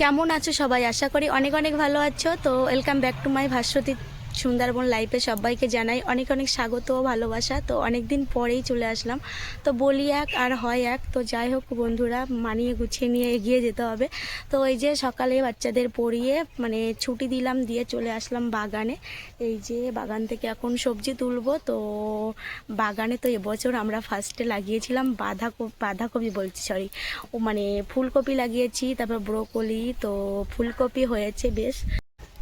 কেমন আছো সবাই? আশা করি অনেক অনেক ভালো আছো। তো welcome back to my Bhaswati Sundarban লাইফে সবাইকে জানাই অনেক অনেক স্বাগত ও ভালোবাসা। তো অনেক দিন পরেই চলে আসলাম। তো বলি এক আর হয় এক। তো যাই হোক বন্ধুরা, মানিয়ে গুছিয়ে নিয়ে এগিয়ে যেতে হবে। তো এই যে সকালে বাচ্চাদের পড়িয়ে মানে ছুটি দিলাম দিয়ে চলে আসলাম বাগানে। এই যে বাগান থেকে এখন সবজি তুলবো। তো বাগানে তো এবছর আমরা ফার্স্টে লাগিয়েছিলাম বাঁধাকপি বাঁধাকপি বলছি সরি ও মানে ফুলকপি লাগিয়েছি, তারপর ব্রোকলি, তো ফুলকপি হয়েছে বেশ।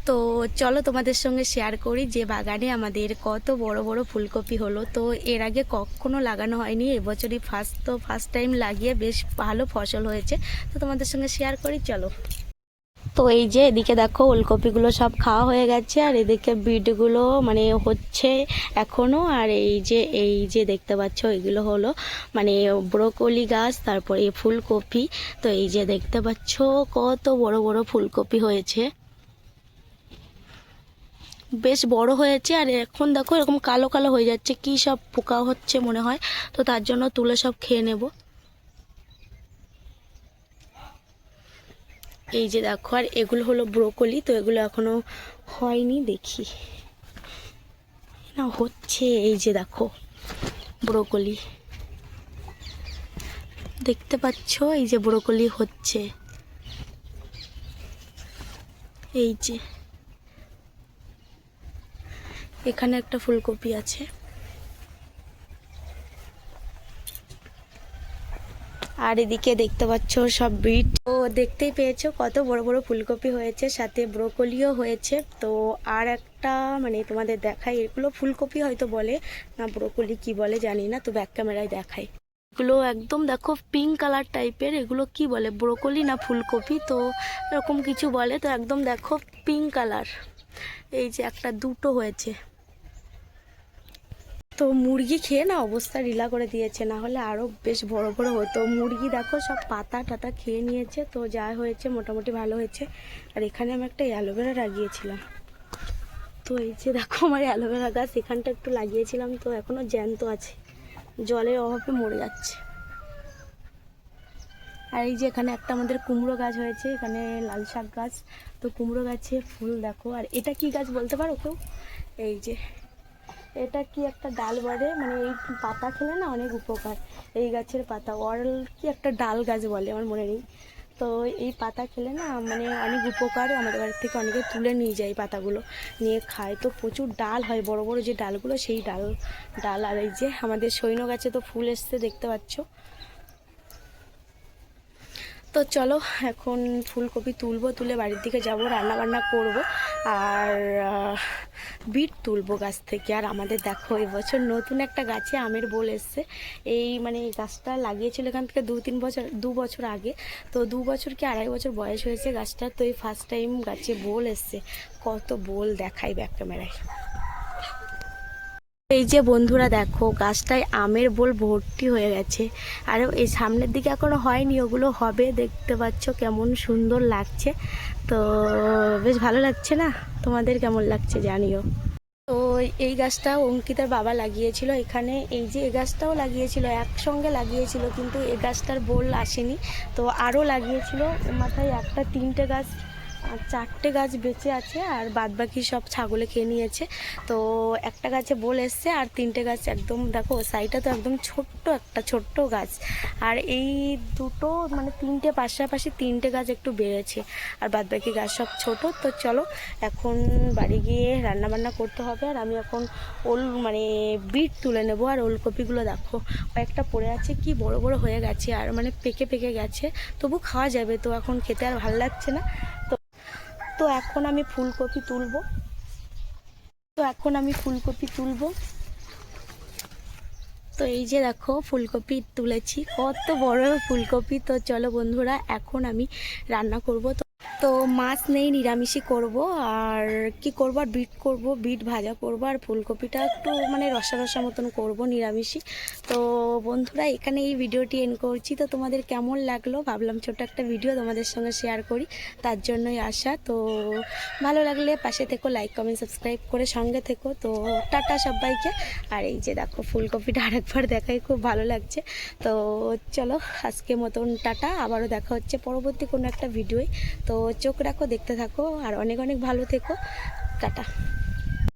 তো চলো তোমাদের সঙ্গে শেয়ার করি যে বাগানে আমাদের কত বড় বড় ফুলকপি হলো। তো এর আগে কখনো লাগানো হয়নি, এবছরই ফার্স্ট তো ফার্স্ট টাইম লাগিয়ে বেশ ভালো ফসল হয়েছে। তো তোমাদের সঙ্গে শেয়ার করি, চলো। তো এই যে এদিকে দেখো ওলকপিগুলো সব খাওয়া হয়ে গেছে, আর এদিকে বিটগুলো মানে হচ্ছে এখনও আর এই যে এই যে দেখতে পাচ্ছ এগুলো হলো মানে ব্রোকলি গাছ, তারপরে ফুলকপি। তো এই যে দেখতে পাচ্ছ কত বড় বড় ফুলকপি হয়েছে। বেশ বড় হয়েছে আর এখন দেখো এরকম কালো কালো হয়ে যাচ্ছে, কি সব পোকা হচ্ছে মনে হয়। তো তার জন্য তুলে সব খেয়ে নেব। এই যে দেখো, আর এগুলো হলো ব্রোকলি, তো এগুলো এখনও হয়নি, দেখি। না, হচ্ছে এই যে দেখো, ব্রোকলি। দেখতে পাচ্ছ? এই যে ব্রোকলি হচ্ছে। এই যে এখানে একটা ফুলকপি আছে। আর এদিকে দেখতে পাচ্ছ সব বিট। তো দেখতেই পেয়েছ কত বড় বড় ফুলকপি হয়েছে, সাথে ব্রোকলিও হয়েছে। তো আর একটা মানে তোমাদের দেখাই, এগুলো ফুলকপি হয়তো বলে, না ব্রোকলি কি বলে জানি না, তো ব্যাক ক্যামেরায় দেখাই। এগুলো একদম দেখো পিঙ্ক কালার টাইপের এগুলো কি বলে, ব্রোকলি না ফুলকপি? তো এরকম কিছু বলে, তো একদম দেখো পিঙ্ক কালার এই যে একটা দুটো হয়েছে। তো মুরগি খেয়ে না অবস্থা ঢিলা করে দিয়েছে, না হলে আরও বেশ বড় বড় হতো। মুরগি দেখো সব পাতা টাতা খেয়ে নিয়েছে, তো যা হয়েছে, মোটামুটি ভালো হয়েছে। আর এখানে আমি একটা অ্যালোভেরা লাগিয়েছিলাম। তো এই যে দেখো আমার অ্যালোভেরা গাছ, এখানটা একটু লাগিয়েছিলাম, তো এখনও জ্যান্ত আছে। জলের অভাবে মরে যাচ্ছে। আর এই যে এখানে একটা আমাদের কুমড়ো গাছ হয়েছে, এখানে লাল শাক গাছ। তো কুমড়ো গাছে ফুল দেখো। আর এটা কি গাছ বলতে পারো কেউ? এই যে এটা কি একটা ডাল বলে? মানে এই পাতা খেলে না অনেক উপকার। এই গাছের পাতা অরল কি একটা ডাল গাছ বলে আমার মনে নেই। তো এই পাতা খেলে না মানে অনেক উপকার আমাদের বাড়ির থেকে অনেকে তুলে নিয়ে যায় এই পাতাগুলো, নিয়ে খায়। তো প্রচুর ডাল হয়, বড় বড় যে ডালগুলো, সেই ডাল ডাল আর এই যে আমাদের সৈন্য গাছে তো ফুল এসছে, দেখতে পাচ্ছ। তো চলো, এখন ফুলকপি তুলবো, তুলে বাড়ির দিকে যাব রান্না বান্না করব, আর বিট তুলবো গাছ থেকে। আর আমাদের দেখো এবছর নতুন একটা গাছে আমের বোল এসছে। এই মানে গাছটা লাগিয়েছিল এখান থেকে দু, তিন বছর, দু বছর আগে। তো দু বছর কি আড়াই বছর বয়স হয়েছে গাছটা তো এই ফার্স্ট টাইম গাছে বোল এসছে। কত বোল দেখাই ব্যাক ক্যামেরায়। এই যে বন্ধুরা দেখো, গাছটায় আমের বোল ভর্তি হয়ে গেছে। আর এই সামনের দিকে এখনও হয়নি, ওগুলো হবে। দেখতে পাচ্ছ কেমন সুন্দর লাগছে। তো বেশ ভালো লাগছে না? তোমাদের কেমন লাগছে জানিও। তো এই গাছটা অঙ্কিতার বাবা লাগিয়েছিল এখানে। এই যে এ গাছটাও লাগিয়েছিল, একসঙ্গে লাগিয়েছিল, কিন্তু এই গাছটার বোল আসেনি। তো আরও লাগিয়েছিল, মাথায় একটা তিনটে গাছ আর চারটে গাছ বেঁচে আছে আর বাদ বাকি সব ছাগলে খেয়ে নিয়েছে। তো একটা গাছে বোল এসছে আর তিনটে গাছ একদম, দেখো, সাইডটা তো একদম ছোট্ট, একটা ছোট্ট গাছ। আর এই দুটো মানে তিনটে পাশাপাশি তিনটে গাছ একটু বেড়েছে। আর বাদ বাকি গাছ সব ছোট, তো চলো, এখন বাড়ি গিয়ে রান্না বান্না করতে হবে। আর আমি এখন ওল মানে বিট তুলে নেব। আর ওলকপিগুলো দেখো, কয়েকটা পড়ে আছে, কি বড় বড় হয়ে গেছে। আর মানে পেকে পেকে গেছে, তবু খাওয়া যাবে। তো এখন খেতে আর ভালো লাগছে না। তো এখন আমি ফুলকপি তুলব। তো এখন আমি ফুলকপি তুলব। তো এই যে দেখো, ফুলকপি তুলেছি। কত বড় ফুলকপি। তো চলো বন্ধুরা, এখন আমি রান্না করব। তো তো মাছ নেই, নিরামিষই করব। আর কি করব? আর বিট করব, বিট ভাজা করব, আর ফুলকপিটা একটু মানে রসা রসা মতন করব নিরামিষই। তো বন্ধুরা, এখানে এই ভিডিওটি এন্ড করছি। তো তোমাদের কেমন লাগল? ভাবলাম ছোট একটা ভিডিও তোমাদের সঙ্গে শেয়ার করি। তার জন্যই আসা তো ভালো লাগলে পাশে থেকো লাইক কমেন্ট সাবস্ক্রাইব করে সঙ্গে থেকো। তো টাটা সবাইকে। আর এই যে দেখো, ফুলকপিটা আরেকবার দেখাই, খুব ভালো লাগছে। তো চলো আজকে মতন টাটা। আবারও দেখা হচ্ছে পরবর্তী কোনো একটা ভিডিওয়। তো চোখ রাখো দেখতে থাকো আর অনেক অনেক ভালো থেকো। টাটা।